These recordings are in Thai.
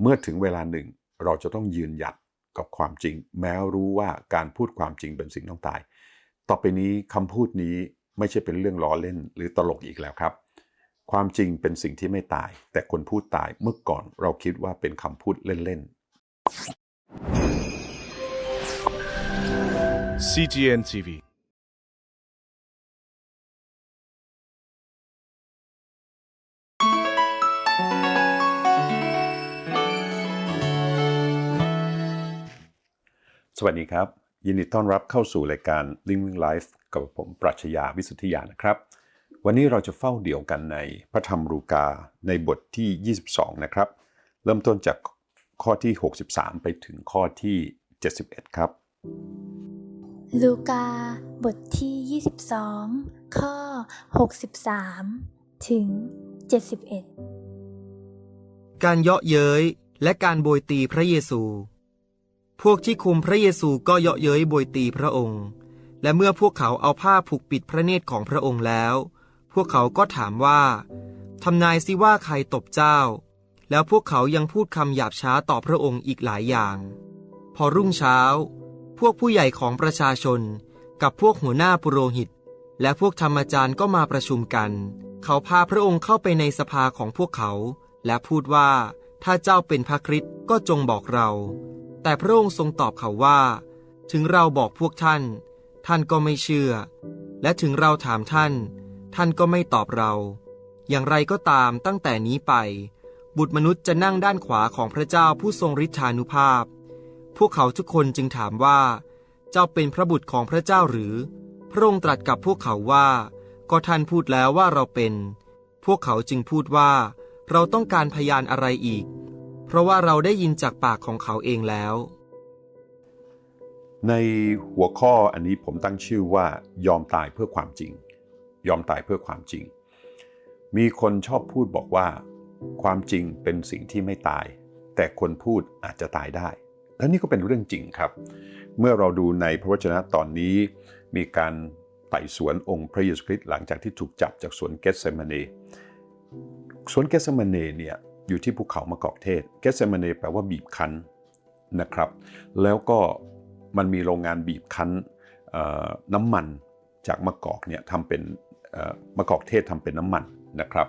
เมื่อถึงเวลาหนึ่งเราจะต้องยืนหยัดกับความจริง แม้รู้ว่าการพูดความจริงเป็นสิ่งต้องตาย ต่อไปนี้คำพูดนี้ไม่ใช่เป็นเรื่องล้อเล่นหรือตลกอีกแล้วครับ ความจริงเป็นสิ่งที่ไม่ตาย แต่คนพูดตายเมื่อก่อนเราคิดว่าเป็นคำพูดเล่น ๆ CGN TV สวัสดีครับ ยินดีต้อนรับเข้าสู่รายการ Living Life กับผมปรัชญาวิสุทธิยานะครับ วันนี้เราจะเฝ้าเดี่ยวกันในพระธรรมรูกาในบทที่ 22 นะครับ เริ่มต้นจากข้อที่ 63 ไปถึงข้อที่ 71 ครับ ลูกาบทที่ 22 ข้อ 63 ถึง 71 การเยาะเย้ยและการโบยตีพระเยซู พวกที่คุมพระเยซูก็เยาะเย้ยโบยตีพระองค์ และเมื่อพวกเขาเอาผ้าผูกปิดพระเนตรของพระองค์แล้ว พวกเขาก็ถามว่าทำนายสิว่าใครตบเจ้า แล้วพวกเขายังพูดคำหยาบช้าต่อพระองค์อีกหลายอย่าง พอรุ่งเช้า พวกผู้ใหญ่ของประชาชน กับพวกหัวหน้าปุโรหิต และพวกธรรมจารย์ก็มาประชุมกัน เขาพาพระองค์เข้าไปในสภาของพวกเขา และพูดว่าถ้าเจ้าเป็นพระคริสต์ก็จงบอกเรา แต่พระองค์ทรงตอบเขาว่า ถึงเราบอกพวกท่าน ท่านก็ไม่เชื่อ และถึงเราถามท่าน ท่านก็ไม่ตอบเรา อย่างไรก็ตามตั้งแต่นี้ไป บุตรมนุษย์จะนั่งด้านขวาของพระเจ้าผู้ทรงฤทธานุภาพ พวกเขาทุกคนจึงถามว่า เจ้าเป็นพระบุตรของพระเจ้าหรือ พระองค์ตรัสกับพวกเขาว่า ก็ท่านพูดแล้วว่าเราเป็น พวกเขาจึงพูดว่า เราต้องการพยานอะไรอีก ราะว่าเราได้ยินจากปากของเขาเองแล้ว ในหัวข้ออันนี้ผมตั้งชื่อว่ายอมตายเพื่อความจริง ยอมตายเพื่อความจริง มีคนชอบพูดบอกว่า ความจริงเป็นสิ่งที่ไม่ตาย แต่คนพูดอาจจะตายได้ และนี่ก็เป็นเรื่องจริงครับ เมื่อเราดูในพระวจนะตอนนี้ มีการไต่สวนองค์พระเยซูคริสต์หลังจากที่ถูกจับจากสวนเกสเซมานีสวนเกสเซมานีเนี่ย อยู่ที่ภูเขามะกอกเทศ เกสเซมานีแปลว่าบีบคั้นนะครับ แล้วก็มันมีโรงงานบีบคั้นน้ำมันจากมะกอกเนี่ยทำเป็นมะกอกเทศทำเป็นน้ำมันนะครับ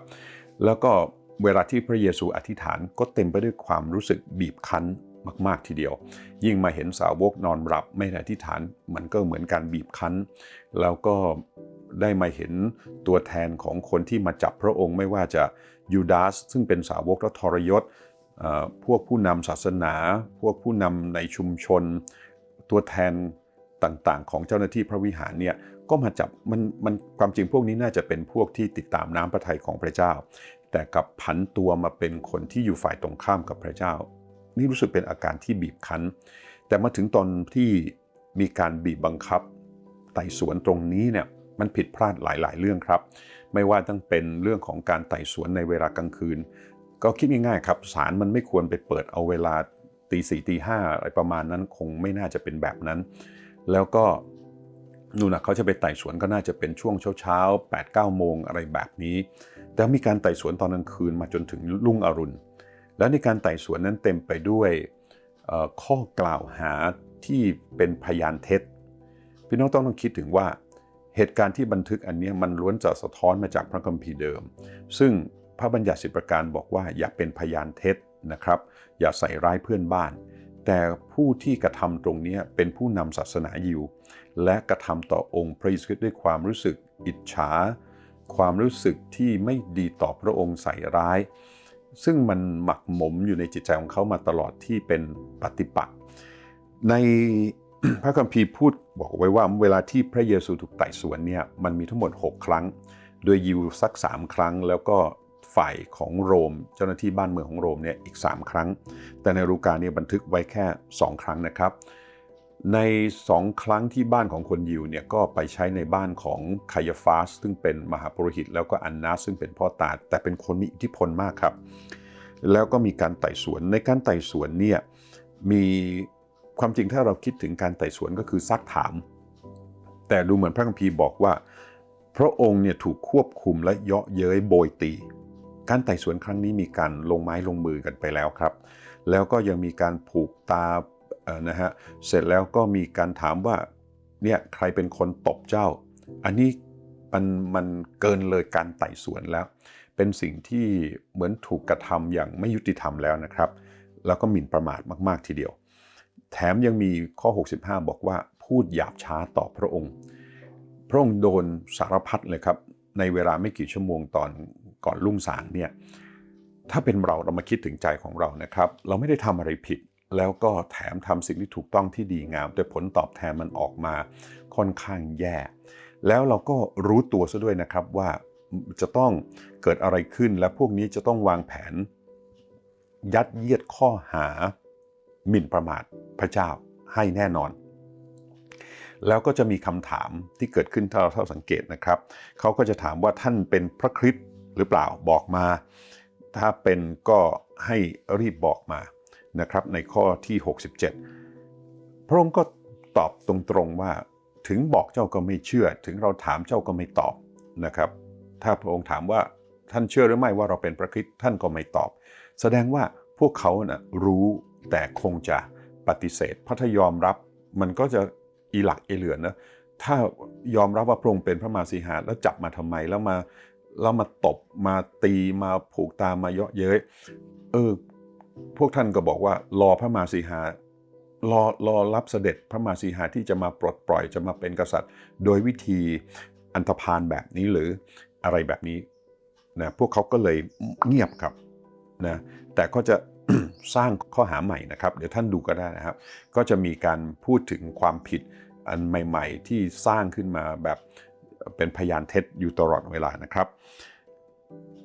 แล้วก็เวลาที่พระเยซูอธิษฐานก็เต็มไปด้วยความรู้สึกบีบคั้นมาก ๆ ทีเดียว ยิ่งมาเห็นสาวกนอนหลับไม่ได้อธิษฐาน มันก็เหมือนการบีบคั้น แล้วก็ ได้มาเห็นตัวแทนของคนที่มาจับพระองค์ไม่ว่าจะยูดาสซึ่งเป็นสาวกและทรยศพวกผู้นำศาสนา พวกผู้นำในชุมชน ตัวแทนต่างๆ ของเจ้าหน้าที่พระวิหารเนี่ยก็มาจับมันมันความจริงพวกนี้น่าจะเป็นพวกที่ติดตามน้ำพระทัยของพระเจ้า แต่กลับผันตัวมาเป็นคนที่อยู่ฝ่ายตรงข้ามกับพระเจ้า นี่รู้สึกเป็นอาการที่บีบคั้น แต่มาถึงตอนที่มีการบีบบังคับไต่สวนตรงนี้เนี่ย มันผิดพลาดหลายๆ เรื่องครับ ไม่ว่าตั้งเป็นเรื่องของการไต่สวนในเวลากลางคืน ก็คิดง่ายๆครับศาลมันไม่ควรไปเปิดเอาเวลาตีสี่ตีห้าอะไรประมาณนั้นคงไม่น่าจะเป็นแบบนั้น แล้วก็นู่นนะเขาจะไปไต่สวนก็น่าจะเป็นช่วงเช้าๆ8 9โมงอะไรแบบนี้ แต่มีการไต่สวนตอนกลางคืนมาจนถึงรุ่งอรุณ และในการไต่สวนนั้นเต็มไปด้วยข้อกล่าวหาที่เป็นพยานเท็จ พี่น้องต้องต้องคิดถึงว่า เหตุการณ์ที่บันทึกอันนี้มันล้วนจะสะท้อนมาจากพระคัมภีร์เดิม ซึ่งพระบัญญัติสิบประการบอกว่าอย่าเป็นพยานเท็จนะครับ อย่าใส่ร้ายเพื่อนบ้าน แต่ผู้ที่กระทำตรงนี้เป็นผู้นำศาสนายิว และกระทำต่อองค์พระเยซูคริสต์ด้วยความรู้สึกอิจฉา ความรู้สึกที่ไม่ดีต่อพระองค์ใส่ร้าย ซึ่งมันหมักหมมอยู่ในจิตใจของเขามาตลอดที่เป็นปฏิปักษ์ใน พระคัมภีร์พูดบอกไว้ว่าเวลาที่พระเยซูถูกไต่สวนเนี่ยมันมีทั้งหมด 6 ครั้ง โดยยิวสัก 3 ครั้ง แล้วก็ฝ่ายของโรม เจ้าหน้าที่บ้านเมืองของโรมเนี่ยอีก 3 ครั้ง แต่ในรูกาเนี่ยบันทึกไว้แค่ 2 ครั้งนะครับ ใน 2 ครั้งที่บ้านของคนยิวเนี่ยก็ไปใช้ในบ้านของคายาฟาส ซึ่งเป็นมหาปุโรหิต แล้วก็อันนาซึ่งเป็นพ่อตา แต่เป็นคนมีอิทธิพลมากครับ แล้วก็มีการไต่สวนในการไต่สวนเนี่ยมี ความจริงถ้าเราคิดถึงการไต่สวนก็คือซักถาม แต่ดูเหมือนพระคัมภีร์บอกว่า พระองค์เนี่ยถูกควบคุมและเยาะเย้ยโบยตี การไต่สวนครั้งนี้มีการลงไม้ลงมือกันไปแล้วครับ แล้วก็ยังมีการผูกตาเออนะฮะเสร็จแล้วก็มีการถามว่าเนี่ยใครเป็นคนตบเจ้า อันนี้มันมันเกินเลยการไต่สวนแล้ว เป็นสิ่งที่เหมือนถูกกระทำอย่างไม่ยุติธรรมแล้วนะครับ แล้วก็หมิ่นประมาทมาก ๆ ทีเดียว แถมยังมีข้อ 65 บอกว่าพูดหยาบช้าต่อพระองค์ พระองค์โดนสารพัดเลยครับ ในเวลาไม่กี่ชั่วโมงตอนก่อนรุ่งสางเนี่ยถ้าเป็นเราเรามาคิดถึงใจของเรานะครับ เราไม่ได้ทำอะไรผิด แล้วก็แถมทำสิ่งที่ถูกต้องที่ดีงาม แต่ผลตอบแทนมันออกมาค่อนข้างแย่ แล้วเราก็รู้ตัวซะด้วยนะครับว่าจะต้องเกิดอะไรขึ้นและพวกนี้จะต้องวางแผน ยัดเยียดข้อหา หมิ่นประมาทพระเจ้าให้แน่นอน แล้วก็จะมีคำถามที่เกิดขึ้นถ้าเราเท่าสังเกตนะครับ เขาก็จะถามว่าท่านเป็นพระคริสต์หรือเปล่าบอกมา ถ้าเป็นก็ให้รีบบอกมานะครับ ในข้อที่ 67 พระองค์ก็ตอบตรงๆว่าถึงบอกเจ้าก็ไม่เชื่อ ถึงเราถามเจ้าก็ไม่ตอบนะครับ ถ้าพระองค์ถามว่าท่านเชื่อหรือไม่ว่าเราเป็นพระคริสต์ท่านก็ไม่ตอบ แสดงว่าพวกเขานะรู้ แต่คงจะปฏิเสธเพราะถ้ายอมรับมันก็จะอีหลักอีเหลือนนะถ้ายอมรับว่าพระองค์เป็นพระมาสีหาแล้วจับมาทำไมแล้วมาแล้วมาตบมาตีมาผูกตามมาเยาะเย้ยเออพวกท่านก็บอกว่ารอพระมาสีหารอรอรับเสด็จพระมาสีหาที่จะมาปลดปล่อยจะมาเป็นกษัตริย์ โดยวิธีอันธพาลแบบนี้หรืออะไรแบบนี้นะพวกเขาก็เลยเงียบครับนะแต่ก็จะ สร้างข้อหาใหม่นะครับ เดี๋ยวท่านดูก็ได้นะครับ ก็จะมีการพูดถึงความผิดอันใหม่ ๆ ที่สร้างขึ้นมาแบบเป็นพยานเท็จอยู่ตลอดเวลานะครับ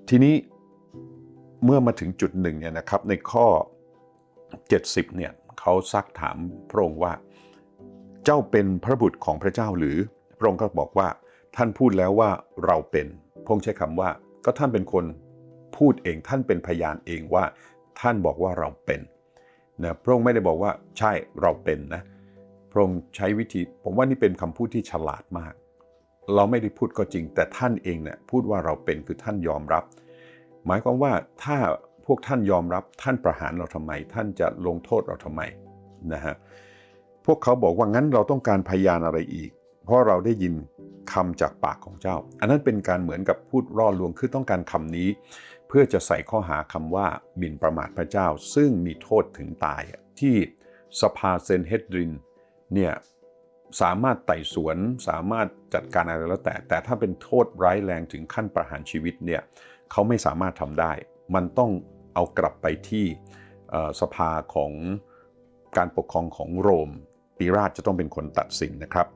ทีนี้เมื่อมาถึงจุดหนึ่งเนี่ยนะครับในข้อ 70เนี่ยเขาซักถามพระองค์ว่า เจ้าเป็นพระบุตรของพระเจ้าหรือพระองค์ก็บอกว่าท่านพูดแล้วว่าเราเป็นพระองค์ใช้คำว่า ก็ท่านเป็นคนพูดเองท่านเป็นพยานเองว่า ท่านบอกว่าเราเป็นนะพระองค์ไม่ได้บอกว่าใช่เราเป็นนะพระองค์ใช้วิธี ผมว่านี่เป็นคำพูดที่ฉลาดมาก เราไม่ได้พูดก็จริง แต่ท่านเองเนี่ยพูดว่าเราเป็นคือท่านยอมรับ หมายความว่าถ้าพวกท่านยอมรับท่านประหารเราทำไม ท่านจะลงโทษเราทำไมนะฮะพวกเขาบอกว่างั้นเราต้องการพยานอะไรอีก เพราะเราได้ยินคำจากปากของเจ้า อันนั้นเป็นการเหมือนกับพูดร่อลวงคือต้องการคำนี้ เพื่อจะใส่ข้อหาคำว่าบินประมาทพระเจ้า ซึ่งมีโทษถึงตายที่สภาเซนเฮดรินเนี่ยสามารถไต่สวนสามารถจัดการอะไรแล้วแต่ แต่ถ้าเป็นโทษร้ายแรงถึงขั้นประหารชีวิตเนี่ยเขาไม่สามารถทำได้ มันต้องเอากลับไปที่สภาของการปกครองของโรมปีราชจะต้องเป็นคนตัดสินนะครับ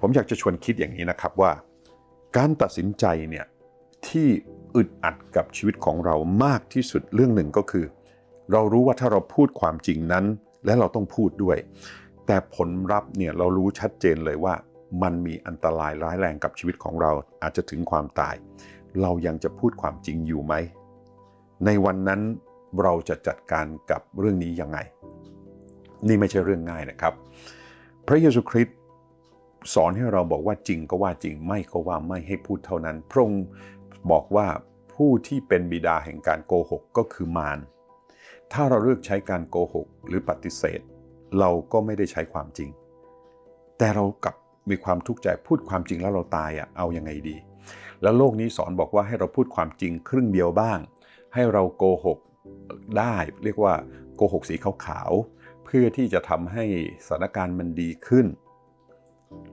ผมอยากจะชวนคิดอย่างนี้นะครับว่า การตัดสินใจเนี่ยที่ อึดอัดกับชีวิตของเรามากที่สุดเรื่องหนึ่งก็คือ เรารู้ว่าถ้าเราพูดความจริงนั้น และเราต้องพูดด้วย แต่ผลลัพธ์เนี่ยเรารู้ชัดเจนเลยว่า มันมีอันตรายร้ายแรงกับชีวิตของเราอาจจะถึงความตาย เรายังจะพูดความจริงอยู่ไหม ในวันนั้นเราจะจัดการกับเรื่องนี้ยังไง นี่ไม่ใช่เรื่องง่ายนะครับ พระเยซูคริสต์สอนให้เราบอกว่าจริงก็ว่าจริงไม่ก็ว่าไม่ให้พูดเท่านั้น พระองค์ บอกว่าผู้ที่เป็นบิดาแห่งการโกหกก็คือมารถ้าเราเลือกใช้การโกหกหรือปฏิเสธ เราก็ไม่ได้ใช้ความจริง แต่เรากลับมีความทุกข์ใจพูดความจริงแล้วเราตายอะเอายังไงดี แล้วโลกนี้สอนบอกว่าให้เราพูดความจริงครึ่งเดียวบ้าง ให้เราโกหกได้เรียกว่าโกหกสีขาวๆเพื่อที่จะทำให้สถานการณ์มันดีขึ้น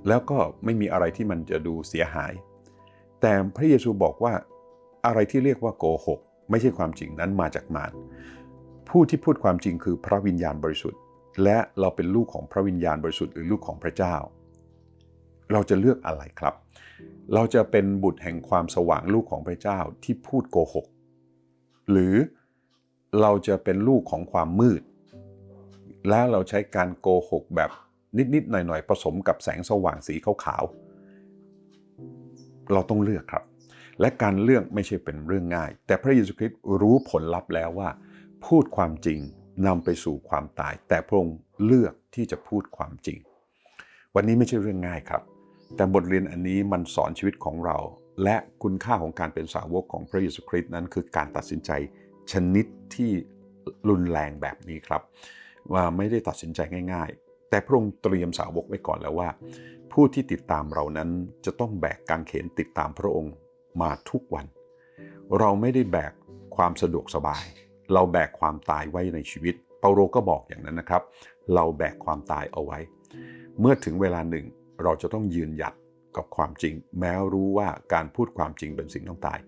แล้วก็ไม่มีอะไรที่มันจะดูเสียหาย แต่พระเยซูบอกว่าอะไรที่เรียกว่าโกหก ไม่ใช่ความจริงนั้นมาจากมารผู้ที่พูดความจริงคือพระวิญญาณบริสุทธิ์ และเราเป็นลูกของพระวิญญาณบริสุทธิ์หรือลูกของพระเจ้า เราจะเลือกอะไรครับ เราจะเป็นบุตรแห่งความสว่างลูกของพระเจ้าที่พูดโกหก หรือเราจะเป็นลูกของความมืด และเราใช้การโกหกแบบนิดๆหน่อยๆผสมกับแสงสว่างสีขาวๆ เราต้องเลือกครับ และการเลือกไม่ใช่เป็นเรื่องง่าย แต่พระเยซูคริสต์รู้ผลลัพธ์แล้วว่า พูดความจริงนำไปสู่ความตาย แต่พระองค์เลือกที่จะพูดความจริง วันนี้ไม่ใช่เรื่องง่ายครับ แต่บทเรียนอันนี้มันสอนชีวิตของเรา และคุณค่าของการเป็นสาวกของพระเยซูคริสต์นั้นคือการตัดสินใจชนิดที่รุนแรงแบบนี้ครับ ว่าไม่ได้ตัดสินใจง่ายๆ แต่พระองค์เตรียมสาวกไว้ก่อนแล้วว่า ผู้ที่ติดตามเรานั้นจะต้องแบกกางเขนติดตามพระองค์มาทุกวัน เราไม่ได้แบกความสะดวกสบาย เราแบกความตายไว้ในชีวิต เปาโลก็บอกอย่างนั้นนะครับ เราแบกความตายเอาไว้ เมื่อถึงเวลาหนึ่งเราจะต้องยืนหยัดกับความจริง แม้รู้ว่าการพูดความจริงเป็นสิ่งต้องตาย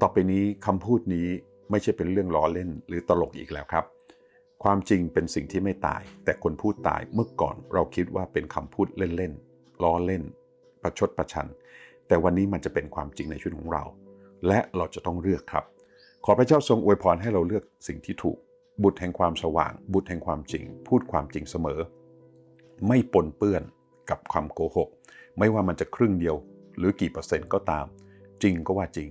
ต่อไปนี้คำพูดนี้ไม่ใช่เป็นเรื่องล้อเล่นหรือตลกอีกแล้วครับ ความจริงเป็นสิ่งที่ไม่ตาย แต่คนพูดตายเมื่อก่อนเราคิดว่าเป็นคำพูดเล่นๆล้อเล่น ประชดประชัน แต่วันนี้มันจะเป็นความจริงในชีวิตของเรา และเราจะต้องเลือกครับ ขอพระเจ้าทรงอวยพรให้เราเลือกสิ่งที่ถูก บุตรแห่งความสว่าง บุตรแห่งความจริง พูดความจริงเสมอ ไม่ปนเปื้อนกับความโกหก ไม่ว่ามันจะครึ่งเดียว หรือกี่เปอร์เซ็นต์ก็ตาม จริงก็ว่าจริง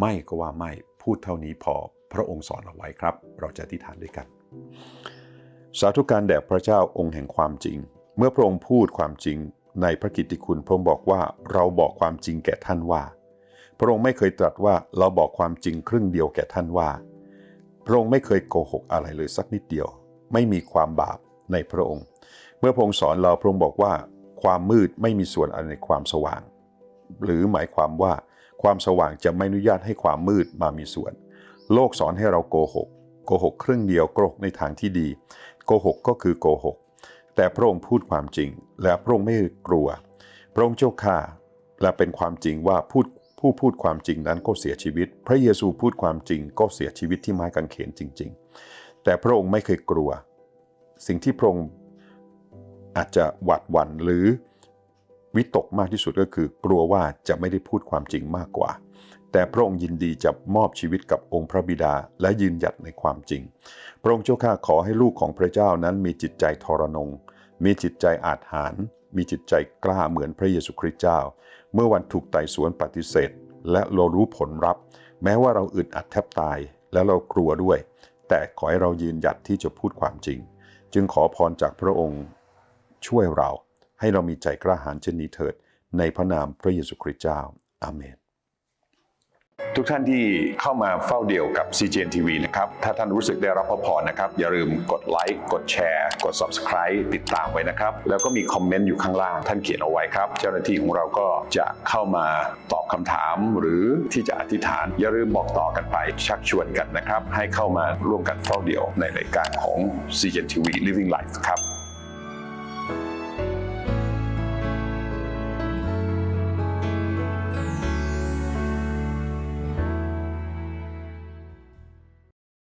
ไม่ก็ว่าไม่พูดเท่านี้พอ พระองค์สอนเอาไว้ครับ เราจะอธิษฐานด้วยกัน สาธุการแด่พระเจ้าองค์แห่งความจริง เมื่อพระองค์พูดความจริงในพระกิตติคุณพระองค์บอกว่าเราบอกความจริงแก่ท่านว่า พระองค์ไม่เคยตรัสว่าเราบอกความจริงครึ่งเดียวแก่ท่านว่า พระองค์ไม่เคยโกหกอะไรเลยสักนิดเดียว ไม่มีความบาปในพระองค์ เมื่อพระองค์สอนเราพระองค์บอกว่า ความมืดไม่มีส่วนอะไรในความสว่าง หรือหมายความว่าความสว่างจะไม่อนุญาตให้ความมืดมามีส่วน โลกสอนให้เราโกหก กหกครึ่งเดียวโกหกในทางที่ดีโกหกก็คือโกหกแต่พระองค์พูดความจริง และพระองค์ไม่กลัว พระองค์เจ้าข้าและเป็นความจริงว่าพูดผู้พูดความจริงนั้นก็เสียชีวิต พระเยซูพูดความจริงก็เสียชีวิตที่ไม้กางเขนจริง ๆ แต่พระองค์ไม่เคยกลัว สิ่งที่พระองค์อาจจะหวาดหวั่นหรือวิตกมากที่สุดก็คือกลัวว่าจะไม่ได้พูดความจริงมากกว่า แต่พระองค์ยินดีจะมอบชีวิตกับองค์พระบิดาและยืนหยัดในความจริง พระองค์เจ้าข้าขอให้ลูกของพระเจ้านั้นมีจิตใจทรนง มีจิตใจอาจหารมีจิตใจกล้าเหมือนพระเยซูคริสต์เจ้า เมื่อวันถูกไต่สวนปฏิเสธ และเรารู้ผลลัพธ์แม้ว่าเราอึดอัดแทบตายและเรากลัวด้วย แต่ขอให้เรายืนหยัดที่จะพูดความจริง จึงขอพรจากพระองค์ช่วยเรา ให้เรามีใจกล้าหาญเช่นนี้เถิด ในพระนามพระเยซูคริสต์เจ้า อาเมน ทุกท่านที่เข้ามาเฝ้าเดี่ยวกับ CGN TV นะครับ ถ้าท่านรู้สึกได้รับพระพรนะครับ อย่าลืมกดไลค์ กดแชร์ กด Subscribe ติดตามไว้นะครับ แล้วก็มีคอมเมนต์อยู่ข้างล่าง ท่านเขียนเอาไว้ครับ เจ้าหน้าที่ของเราก็จะเข้ามาตอบคำถามหรือที่จะอธิษฐาน อย่าลืมบอกต่อกันไป ชักชวนกันนะครับ ให้เข้ามาร่วมกันเฝ้าเดี่ยวในรายการของ CGN TV Living Life ครับ